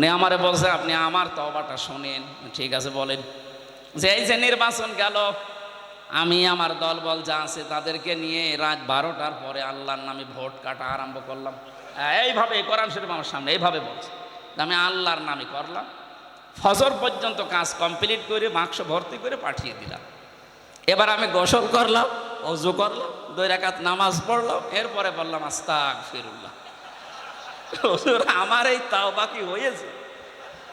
উনি আমারে বলছে আপনি আমার তবাটা শোনেন। ঠিক আছে, বলেন। যে এই যে নির্বাচন গেল, আমি আমার দল বল যা আছে তাদেরকে নিয়ে রাত বারোটার পরে আল্লাহর নামে ভোট কাটা আরম্ভ করলাম। এইভাবে কোরআন শরীফ আমার সামনে এইভাবে বলছে। আমি আল্লাহর নামে করলাম, ফজর পর্যন্ত কাজ কমপ্লিট করে বাক্স ভর্তি করে পাঠিয়ে দিলাম। এবার আমি গোসল করলাম, অজু করলাম, দুই রাকাত নামাজ পড়লাম, এরপরে বললাম আস্তাক ফিরুল্লাহ আমার এই তাওবা হয়েছে?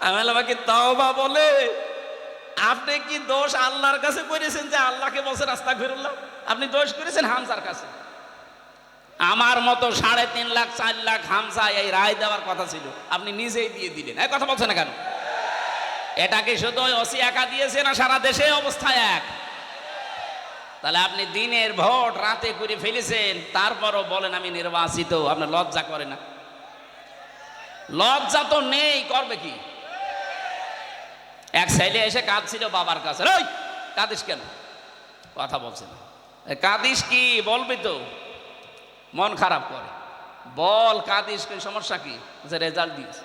আমি তাওবা বলে আপনি কি দোষ আল্লাহর কাছে করেছেন যে আল্লাহকে বলছেন রাস্তা ফিরুল্লাহ আপনি দোষ করেছেন হামসার কাছে। আমার মতো সাড়ে তিন লাখ, চার লাখ হামসা এই রায় দেওয়ার কথা ছিল। আপনি নিজেই দিয়ে দিলেন। এই কথা বলছেন না কেন? এটাকে শুধু ওসি একা দিয়েছে না সারা দেশে অবস্থা এক? তাহলে আপনি দিনের ভোট রাতে করে ফেলেছেন, তারপরও বলেন আমি নির্বাচিত, আপনার লজ্জা করে না। লজ্জা তো নেই, করবে কি? এক ছেলে এসে কাঁদছিল বাবার কাছে। ওই কাঁদিস কেন? কথা বলছে না। কাঁদিস কি? বলবি তো। মন খারাপ করে। বল, কাঁদিস কি সমস্যা কি? যে রেজাল্ট দিয়েছে।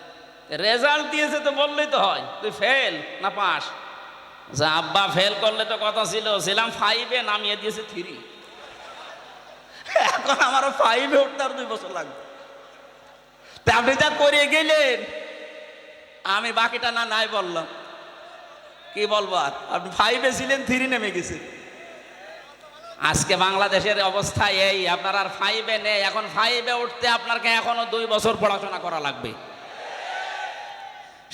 রেজাল্ট দিয়েছে তো বললেই তো হয়। তুই ফেল না পাস? যে আব্বা, ফেল করলে তো কথা ছিল। ছিলাম ফাইভে নামিয়ে দিয়েছে থ্রি এখন আমারও ফাইভে উঠতে আর দুই বছর লাগবে। আপনি যা করে গেলেন, আমি বাকিটা না, নাই বললাম। কি বলব আর? আপনি ফাইভে ছিলেন, থ্রি নেমে গেছে। আজকে বাংলাদেশের অবস্থা এই, আপনার আর ফাইভে নেই। এখন ফাইভে উঠতে আপনাকে এখনও দুই বছর পড়াশোনা করা লাগবে।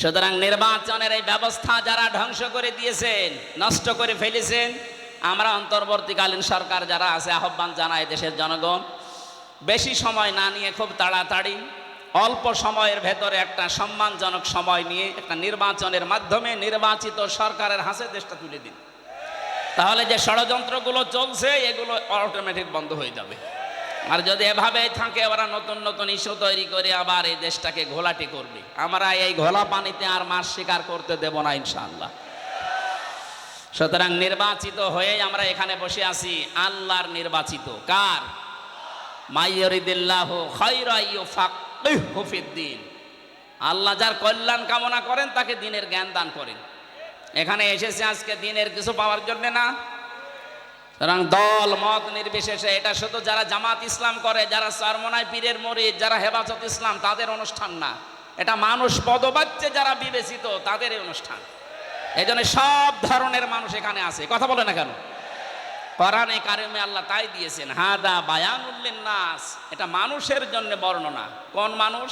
সুতরাং নির্বাচনের এই ব্যবস্থা যারা ধ্বংস করে দিয়েছেন, নষ্ট করে ফেলেছেন, আমরা অন্তর্বর্তীকালীন সরকার যারা আছে, আহ্বান জানায় দেশের জনগণ, বেশি সময় না নিয়ে খুব তাড়াতাড়ি অল্প সময়ের ভেতরে একটা সম্মানজনক সময় নিয়ে একটা নির্বাচনের মাধ্যমে নির্বাচিত সরকারের হাতে দেশটা তুলে দিন। তাহলে যে ষড়যন্ত্রগুলো চলছে, এগুলো অটোমেটিক বন্ধ হয়ে যাবে। আর যদি এভাবেই থাকে, ওরা নতুন নতুন ইস্যু তৈরি করে আবার এই দেশটাকে ঘোলাটি করবে। আমরা এই ঘোলা পানিতে আর মাছ শিকার করতে দেব না, ইনশাআল্লাহ। সুতরাং নির্বাচিত হয়ে আমরা এখানে বসে আছি, আল্লাহর নির্বাচিত। কার? মাইয়রিদিল্লাহ হুফিদ্দিন আল্লাহ যার কল্যাণ কামনা করেন, তাকে দিনের জ্ঞান দান করেন। এখানে এসেছে আজকে দিনের কিছু পাওয়ার জন্য না? সুতরাং দল, মত নির্বিশেষে এটা শুধু যারা জামাত ইসলাম করে, যারা চরমনায় পীরের মরিদ, যারা হেফাজত ইসলাম, তাদের অনুষ্ঠান না। এটা মানুষ পদবাচ্যে যারা বিবেচিত তাদের অনুষ্ঠান। এই সব ধরনের মানুষ এখানে আছে। কথা বলে না কেন? কোরআনে কারিমে আল্লাহ তাই দিয়েছেন, হাদা বায়ানুল্লিন নাস এটা মানুষের জন্য বর্ণনা। কোন মানুষ?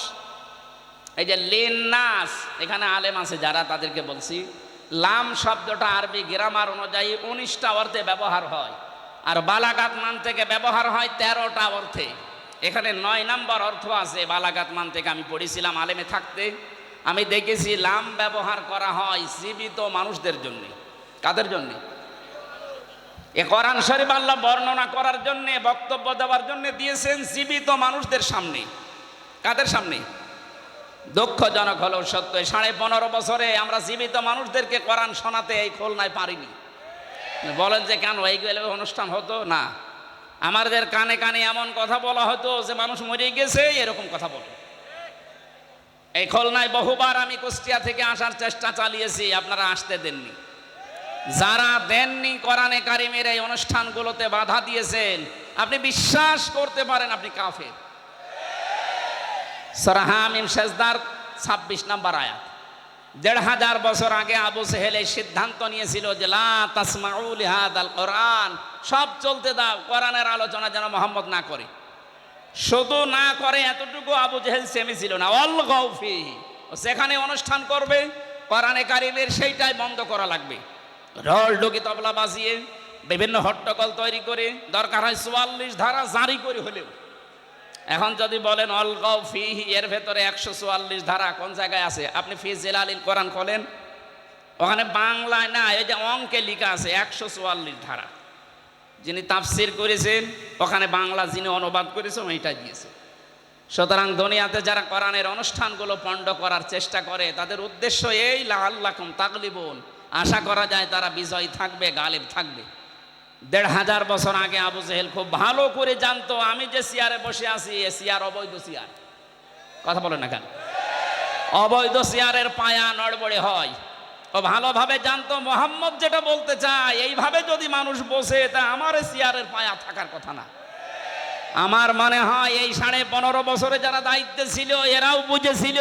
এই যে লিন নাস এখানে আলেম আছে যারা তাদেরকে বলছি, লাম শব্দটা আরবি গ্রামার অনুযায়ী উনিশটা অর্থে ব্যবহার হয়, আর বালাগাত মান থেকে ব্যবহার হয় তেরোটা অর্থে। এখানে নয় নম্বর অর্থ আছে, বালাগাত মান থেকে আমি পড়েছিলাম আলেমে থাকতে। আমি দেখেছি লাম ব্যবহার করা হয় জীবিত মানুষদের জন্যে। কাদের জন্য? এ কোরআন শরীফ আল্লাহ বর্ণনা করার জন্য, বক্তব্য দেওয়ার জন্য দিয়েছেন জীবিত মানুষদের সামনে। কাদের সামনে? দুঃখজনক হলেও সত্য সাড়ে পনেরো বছরে আমরা জীবিত মানুষদেরকে কোরআন শোনাতে এই খোলনায় পারিনি। বলেন যে, কেন? এইগুলো অনুষ্ঠান হতো? না। আমাদের কানে কানে এমন কথা বলা হতো যে, মানুষ মরে গেছে, এরকম কথা বলে। এই খোলনায় বহুবার আমি কুষ্টিয়া থেকে আসার চেষ্টা চালিয়েছি, আপনারা আসতে দেননি। যারা দেননি কোরআনে কারিমের এই অনুষ্ঠানগুলোতে বাধা দিয়েছেন, আপনি বিশ্বাস করতে পারেন আপনি কাফের। সরাহামিম শেষদার ছাব্বিশ নাম্বার আয়াত। দেড় হাজার বছর আগে আবু সেহেল এই সিদ্ধান্ত নিয়েছিল যে, লা তাসমাউল হাদাল কোরআন, সব চলতে দাও, কোরআনের আলোচনা যেন মোহাম্মদ না করে। শুধু না করে এতটুকু আবু জেহেল সেমেছিল না। অল গৌফি সেখানে অনুষ্ঠান করবে, কোরআনে কারিমের সেইটাই বন্ধ করা লাগবে। রল ডুকি তবলা বাজিয়ে বিভিন্ন হট্টকল তৈরি করে, দরকার হয় চুয়াল্লিশ ধারা জারি করে হলেও। এখন যদি বলেন, অলগাও ফি এর ভেতরে একশো চুয়াল্লিশ ধারা কোন জায়গায় আছে? আপনি ফি জেলালিল কোরআন খোলেন? ওখানে বাংলায় না, এই যে অঙ্কে লেখা আছে, একশো চুয়াল্লিশ ধারা। যিনি তাফসির করেছেন, ওখানে বাংলা যিনি অনুবাদ করেছেন ওইটা দিয়েছে। সুতরাং দুনিয়াতে যারা কোরআনের অনুষ্ঠানগুলো পণ্ড করার চেষ্টা করে, তাদের উদ্দেশ্য এই লাল্লাকুম তাকলিবুন আশা করা যায় তারা বিজয় থাকবে, গালিব থাকবে। দেড় হাজার বছর আগে আবু জেহেল খুব ভালো করে জানতো, আমি যে চেয়ারে বসে আছি, এ চেয়ার অবৈধ চেয়ার কথা বলে না কেন? অবৈধ চেয়ারের পায়া নড়বড়ে হয়। ও ভালোভাবে জানতো, মোহাম্মদ যেটা বলতে চায়, এইভাবে যদি মানুষ বসে, তা আমার চেয়ারের পায়া থাকার কথা না। আমার মনে হয় এই সাড়ে পনেরো বছরে যারা দায়িত্বে ছিল, এরাও বুঝেছিল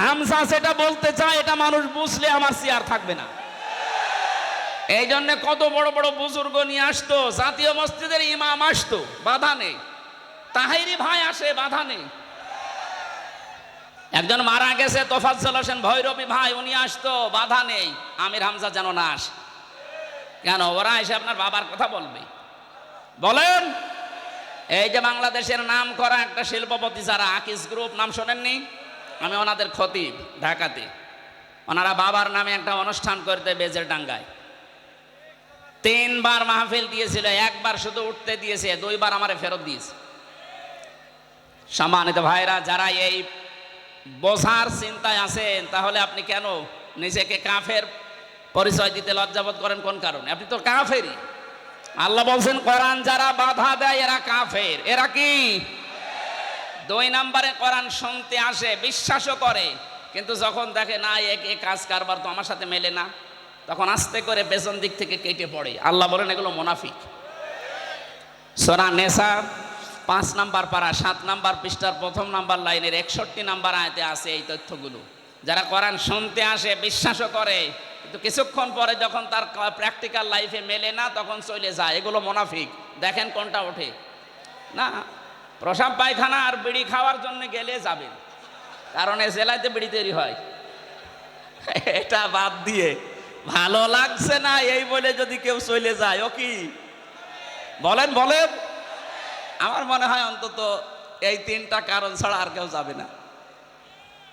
হামসা সেটা বলতে চায়, এটা মানুষ বুঝলে আমার চেয়ার থাকবে না। এই জন্য কত বড় বড় বুজুর্গ নিয়ে আসতো, জাতীয় মসজিদের ইমাম আসতো, বাধা নেই। তাহেরি ভাই আসে, বাধা নেই। একজন মারা গেছে, তোফাজ্জল হোসেন ভৈরবী ভাই, উনি আসতো, বাধা নেই। আমির হামজা যেন না আসে। কেন? ওরা এসে আপনার বাবার কথা বলবে। বলেন, এই যে বাংলাদেশের নাম করা একটা শিল্পপতি যারা, আকিস গ্রুপ, নাম শোনেননি? আমি ওনাদের খতিব, ঢাকাতে। ওনারা বাবার নামে একটা অনুষ্ঠান করতে বেজের ডাঙ্গায়। তিনবার মাহফিল দিয়েছিল, একবার শুধু উঠতে দিয়েছে, দুইবার আমারে ফেরত দিয়েছে। সম্মানিত ভাইরা, যারা এই বোঝার চিন্তায় আছেন, তাহলে আপনি কেন নিজেকে কাফের পরিচয় দিতে লজ্জাবোধ করেন? কোন কারণে? আপনি তো কাফেরই। আল্লাহ বলছেন, কোরআন যারা বাধা দেয়, এরা কাফের। এরা কি? দুই নম্বরে কোরআন শুনতে আসে, বিশ্বাসও করে, কিন্তু যখন দেখে, না এক এ কাজ কারবার তো আমার সাথে মেলে না। তখন আস্তে করে পেছন দিক থেকে কেটে পড়ে। আল্লাহ বলেন, এগুলো মোনাফিক। সোনা নেশা পাঁচ নাম্বার পাড়া সাত নাম্বার পৃষ্ঠার প্রথম নাম্বার লাইনের একষট্টি নাম্বার আয়তে আছে এই তথ্যগুলো। যারা কোরআন শুনতে আসে, বিশ্বাসও করে, কিন্তু কিছুক্ষণ পরে যখন তার প্র্যাকটিক্যাল লাইফে মেলে না, তখন চলে যায়। এগুলো মোনাফিক। দেখেন কোনটা ওঠে। না, প্রসাব পায়খানা আর বিড়ি খাওয়ার জন্য গেলে যাবেন। কারণ এ জেলাতে বিড়ি তৈরি হয়। এটা বাদ দিয়ে ভালো লাগছে না, এই বলে যদি কেউ চলে যায়, ও কি? বলেন বলেন। আমার মনে হয় অন্তত এই তিনটা কারণ ছাড়া আর কেউ যাবে না।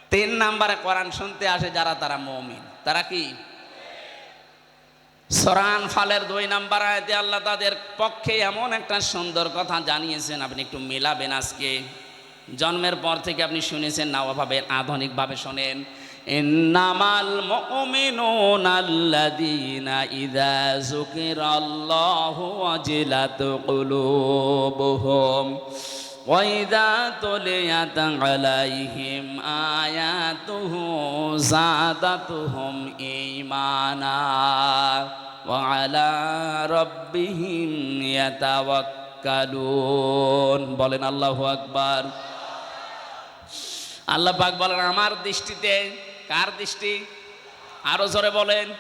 তিন নাম্বারে কোরআন শুনতে আসে যারা, তারা মমিন। তারা কি? সরান ফালের দুই নাম্বার আয়তে আল্লাহ তাদের পক্ষে এমন একটা সুন্দর কথা জানিয়েছেন, আপনি একটু মিলাবেন আজকে। জন্মের পর থেকে আপনি শুনেছেন না ওভাবে আধুনিকভাবে শোনেন। ইন্নামাল মুমিনুন আল্লাযীনা ইযা যুকিরাল্লাহু ওয়াজিলাত কুলুবুহুম وإذا تليت عليهم آياته زادتهم إيمانا وعلى ربهم يتوكلون বলেন আল্লাহু আকবার আল্লাহ পাক বলেন আমার দৃষ্টিতে কার দৃষ্টি? আরও জোরে বলেন।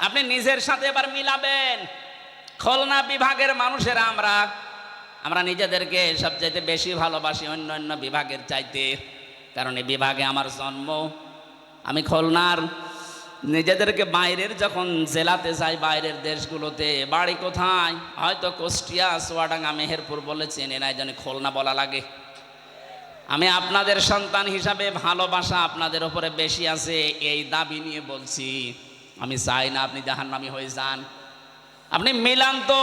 আপনি নিজের সাথে এবার মিলাবেন। খুলনা বিভাগের মানুষেরা আমরা আমরা নিজেদেরকে সবচাইতে বেশি ভালোবাসি অন্য অন্য বিভাগের চাইতে। কারণ এই বিভাগে আমার জন্ম। আমি খুলনার নিজেদেরকে বাইরের যখন জেলাতে যাই, বাইরের দেশগুলোতে, বাড়ি কোথায়? হয়তো কুষ্টিয়া সোয়াডাঙ্গা মেহেরপুর বলে চেনে না এই জন্য খুলনা বলা লাগে। আমি আপনাদের সন্তান হিসাবে ভালোবাসা আপনাদের উপরে বেশি আছে, এই দাবি নিয়ে বলছি। আমি চাই না আপনি জাহান্নামি হয়ে যান। আপনি মিলান তো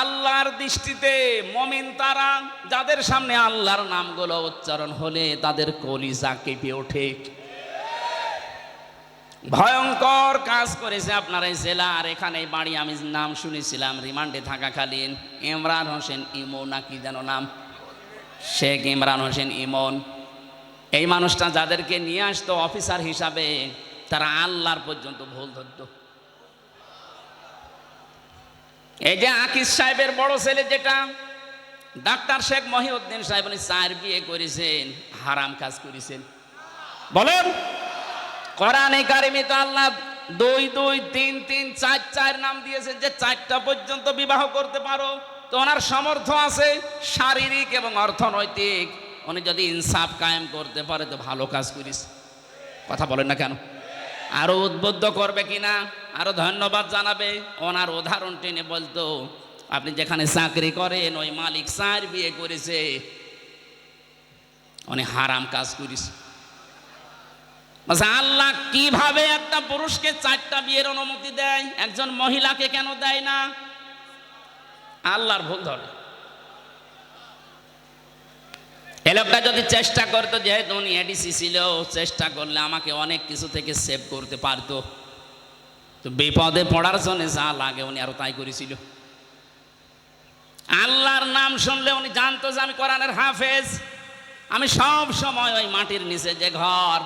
আল্লাহর দৃষ্টিতে মমিন তারা, যাদের সামনে আল্লাহর নামগুলো উচ্চারণ হলে তাদের কলিজা কেঁপে ওঠে। ভয়ঙ্কর কাজ করেছে আপনার এই জেলা, আর এখানে বাড়ি। আমি নাম শুনেছিলাম, রিমান্ডে থাকাকালীন ইমরান হোসেন, ইমো নাকি যেন নাম। শেখ ইমরান হোসেন ইমন। এই মানুষটা যাদেরকে নিয়ে আসতো অফিসার হিসাবে, তারা আল্লাহর পর্যন্ত ভুল ধরতো। এই যে আকিস সাহেবের বড় ছেলে যেটা, ডাক্তার শেখ মহিউদ্দিন সাহেব উনি চার বিয়ে করেছেন, হারাম কাজ করেছেন। বলেন, কোরআনে কারিমে তো আল্লাহ দুই দুই, তিন তিন, চার চার নাম দিয়েছেন যে চারটা পর্যন্ত বিবাহ করতে পারো। তো ওনার সমর্থ আছে শারীরিক এবং অর্থনৈতিক। উনি যদি ইনসাফ কায়েম করতে পারে তো ভালো কাজ করিস। কথা বলেন না কেন? আরও উদ্বুদ্ধ করবে কিনা? আরও ধন্যবাদ জানাবে। ওনার উদাহরণ টেনে বলতো, আপনি যেখানে চাকরি করেন, ওই মালিক চার বিয়ে করেছে। উনি হারাম কাজ করিস। আল্লাহ কীভাবে একটা পুরুষকে চারটা বিয়ের অনুমতি দেয়? একজন মহিলাকে কেন দেয় না? আল্লাহর ভুল ধরে। এ লোকটা যদি চেষ্টা করতো, যেহেতু উনি এডিসি ছিল চেষ্টা করলে আমাকে অনেক কিছু থেকে সেভ করতে পারতো। তো বিপদে পড়ার জন্য যা লাগে উনি আরও তাই করেছিল। আল্লাহর নাম শুনলে উনি জানতো যে আমি কোরআনের হাফেজ। আমি সব সময় ওই মাটির নিচে যে ঘর,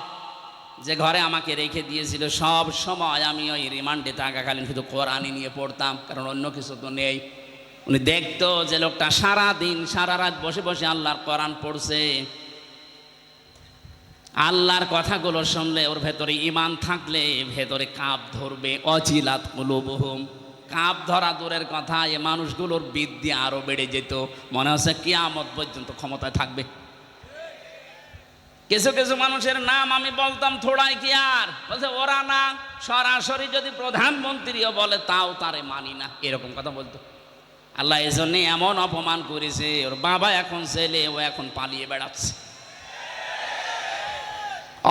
যে ঘরে আমাকে রেখে দিয়েছিল, সব সময় আমি ওই রিমান্ডে থাকাকালীন শুধু কোরআনই নিয়ে পড়তাম, কারণ অন্য কিছু তো নেই। উনি দেখতো যে লোকটা সারা দিন সারা রাত বসে বসে আল্লাহর কোরআন পড়ছে। আল্লাহর কথাগুলো শুনলে ওর ভেতরে ইমান থাকলে ভেতরে কাপ ধরবে অচিলাত কুলুবহুম। কাপ ধরা দূরের কথা, এ মানুষগুলোর বৃদ্ধি আরও বেড়ে যেত। মনে হচ্ছে কিয়ামত পর্যন্ত ক্ষমতায় থাকবে। কিছু কিছু মানুষের নাম আমি বলতাম, থোড়াই কি আর? বলছে, ওরা না, সরাসরি যদি প্রধানমন্ত্রীও বলে, তাও তারে মানি না। এরকম কথা বলতো। আল্লাহ এই জন্যে এমন অপমান করেছে, ওর বাবা এখন ছেলে ও এখন পালিয়ে বেড়াচ্ছে।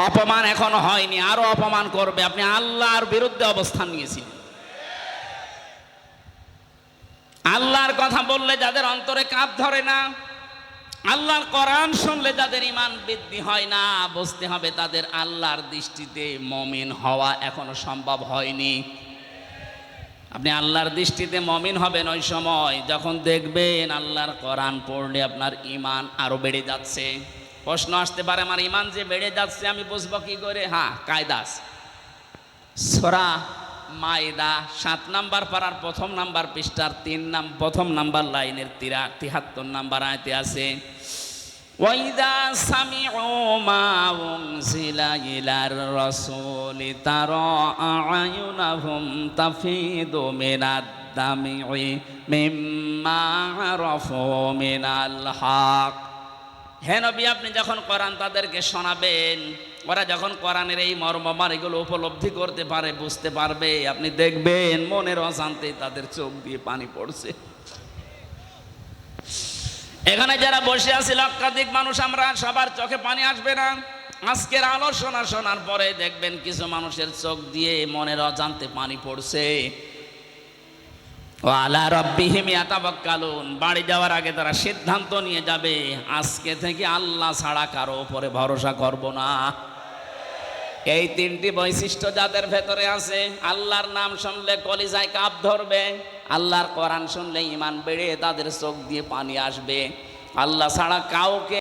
অপমান এখনও হয়নি, আরও অপমান করবে। আপনি আল্লাহর বিরুদ্ধে অবস্থান নিয়েছিলেন। আল্লাহর কথা বললে যাদের অন্তরে কাপ ধরে না, আল্লাহর কোরআন শুনলে যাদের ইমান বৃদ্ধি হয় না, বুঝতে হবে তাদের আল্লাহর দৃষ্টিতে মমিন হওয়া এখনও সম্ভব হয়নি। আপনি আল্লাহর দৃষ্টিতে মমিন হবেন ওই সময়, যখন দেখবেন আল্লাহর কোরআন পড়লে আপনার ইমান আরও বেড়ে যাচ্ছে। প্রশ্ন আসতে পারে, আমার ইমান যে বেড়ে যাচ্ছে, আমি বুঝব কি করে? হ্যাঁ কায়দাস সরা মাইদা সাত নাম্বার পাড়ার প্রথম নাম্বার পৃষ্ঠার তিন নাম, প্রথম নাম্বার লাইনের তিরা, তিহাত্তর নাম্বার আয়তে আছে নবী, আপনি যখন কোরআন তাদেরকে শোনাবেন, ওরা যখন কোরআনের এই মর্মমার এগুলো উপলব্ধি করতে পারে, বুঝতে পারবে, আপনি দেখবেন মনের অশান্তি তাদের চোখ দিয়ে পানি পড়ছে। এখানে যারা বসে আছি, লক্ষাধিক মানুষ, আমরা সবার চোখে পানি আসবে না। আজকের আলোচনা শোনার পরে দেখবেন কিছু মানুষের চোখ দিয়ে মনের অজান্তে পানি পড়ছে। আলা বাড়ি যাওয়ার আগে তারা সিদ্ধান্ত নিয়ে যাবে, আজকে থেকে আল্লাহ ছাড়া কারও উপরে ভরসা করব না। এই তিনটি বৈশিষ্ট্য যাদের ভেতরে আছে, আল্লাহর নাম শুনলে কলিজায় কাপ ধরবে, আল্লাহর কোরআন শুনলে ইমান বেড়ে তাদের চোখ দিয়ে পানি আসবে। আল্লাহ ছাড়া কাউকে